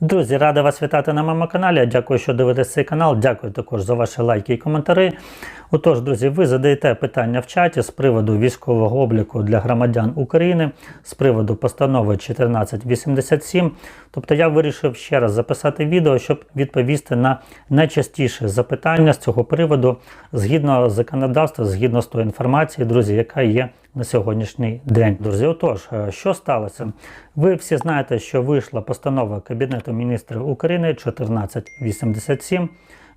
Друзі, рада вас вітати на моєму каналі. Дякую, що дивитесь цей канал. Дякую також за ваші лайки і коментарі. Отож, друзі, ви задаєте питання в чаті з приводу військового обліку для громадян України, з приводу постанови 1487. Тобто я вирішив ще раз записати відео, щоб відповісти на найчастіше запитання з цього приводу згідно законодавства, згідно з тої інформації, друзі, яка є на сьогоднішній день. Друзі, отож, е, що сталося? Ви всі знаєте, що вийшла постанова Кабінету міністрів України 1487,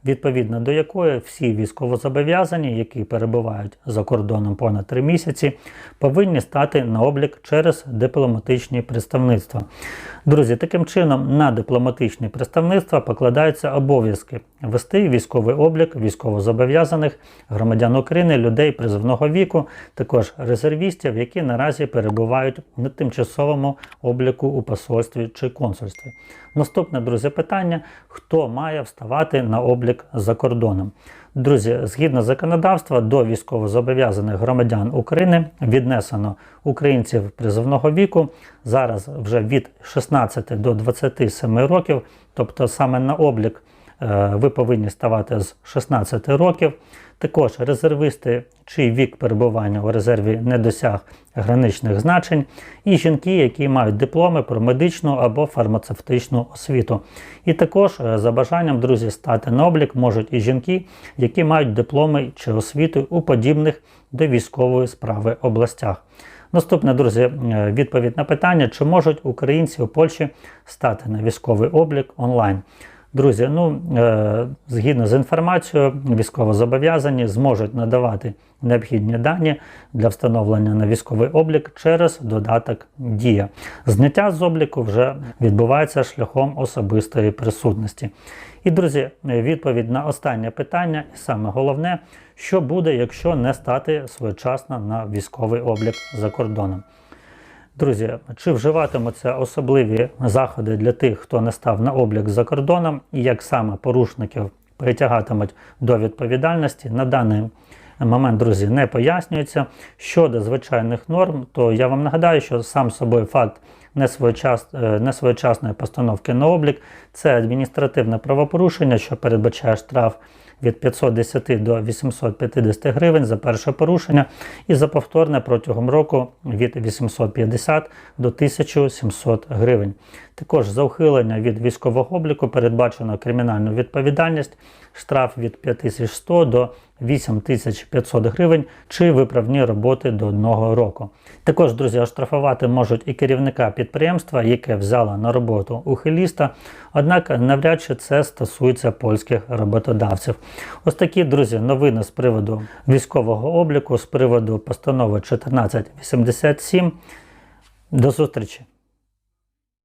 відповідно до якої всі військовозобов'язані, які перебувають за кордоном понад 3 місяці, повинні стати на облік через дипломатичні представництва. Друзі, таким чином на дипломатичні представництва покладаються обов'язки вести військовий облік військовозобов'язаних громадян України, людей призовного віку, також резервістів, які наразі перебувають на тимчасовому обліку у посольстві чи консульстві. Наступне, друзі, питання: хто має вставати на облік за кордоном? Друзі, згідно законодавства, до військовозобов'язаних громадян України віднесено українців призовного віку зараз вже від 16 до 27 років, тобто саме на облік ви повинні ставати з 16 років. Також резервисти, чий вік перебування у резерві не досяг граничних значень, і жінки, які мають дипломи про медичну або фармацевтичну освіту. І також е, за бажанням, друзі, стати на облік можуть і жінки, які мають дипломи чи освіту у подібних до військової справи областях. Наступне, друзі, е, відповідь на питання, чи можуть українці у Польщі стати на військовий облік онлайн. Друзі, ну е, згідно з інформацією, військовозобов'язані зможуть надавати необхідні дані для встановлення на військовий облік через додаток Дія. Зняття з обліку вже відбувається шляхом особистої присутності. І, друзі, відповідь на останнє питання, і саме головне, що буде, якщо не стати своєчасно на військовий облік за кордоном. Друзі, чи вживатимуться особливі заходи для тих, хто не став на облік за кордоном, і як саме порушників притягатимуть до відповідальності, на даний момент, друзі, не пояснюється. Щодо звичайних норм, то я вам нагадаю, що сам собою факт несвоєчасної постановки на облік це адміністративне правопорушення, що передбачає штраф від 510 до 850 гривень за перше порушення і за повторне протягом року від 850 до 1700 гривень. Також за ухилення від військового обліку передбачено кримінальну відповідальність, штраф від 5100 до 8500 гривень чи виправні роботи до одного року. Також, друзі, оштрафувати можуть і керівника підприємства, яке взяло на роботу ухиліста, однак навряд чи це стосується польських роботодавців. Ось такі, друзі, новини з приводу військового обліку, з приводу постанови 1487. До зустрічі!